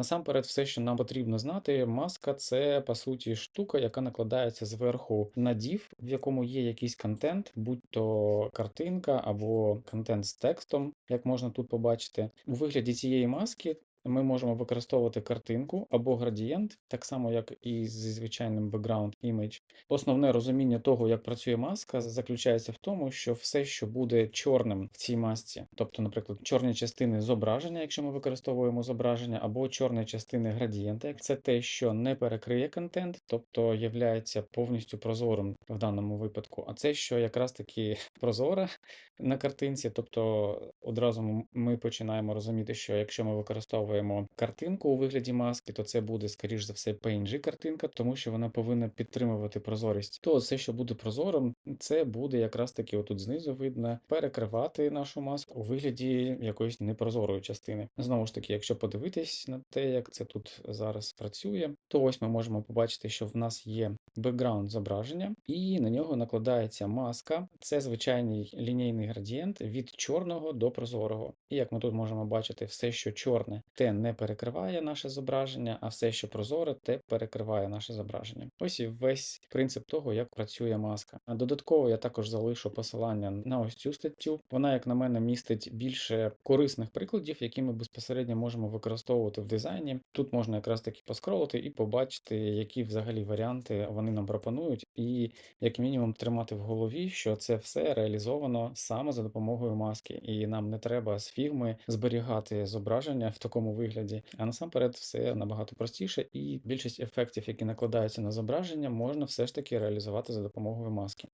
Насамперед, все, що нам потрібно знати, маска це по суті штука, яка накладається зверху на дів, в якому є якийсь контент, будь то картинка або контент з текстом, як можна тут побачити. У вигляді цієї маски ми можемо використовувати картинку або градієнт, так само як і зі звичайним background image. Основне розуміння того, як працює маска, заключається в тому, що все, що буде чорним в цій масці, тобто, наприклад, чорні частини зображення, якщо ми використовуємо зображення, або чорні частини градієнта, це те, що не перекриє контент, тобто являється повністю прозорим в даному випадку. А це, що якраз таки прозоре на картинці, тобто одразу ми починаємо розуміти, що якщо ми використовуємо картинку у вигляді маски, то це буде скоріш за все PNG картинка, тому що вона повинна підтримувати прозорість. То все, що буде прозорим, це буде якраз таки отут знизу видно перекривати нашу маску у вигляді якоїсь непрозорої частини. Знову ж таки, якщо подивитись на те, як це тут зараз працює, то ось ми можемо побачити, що в нас є бекграунд зображення, і на нього накладається маска. Це звичайний лінійний градієнт від чорного до прозорого. І як ми тут можемо бачити, все, що чорне, те не перекриває наше зображення, а все, що прозоре, те перекриває наше зображення. Ось і весь принцип того, як працює маска. А додатково я також залишу посилання на ось цю статтю. Вона, як на мене, містить більше корисних прикладів, які ми безпосередньо можемо використовувати в дизайні. Тут можна якраз таки поскролити і побачити, які взагалі варіанти вони нам пропонують, і як мінімум тримати в голові, що це все реалізовано саме за допомогою маски, і нам не треба з фігми зберігати зображення в такому вигляді. А насамперед, все набагато простіше, і більшість ефектів, які накладаються на зображення, можна все ж таки реалізувати за допомогою маски.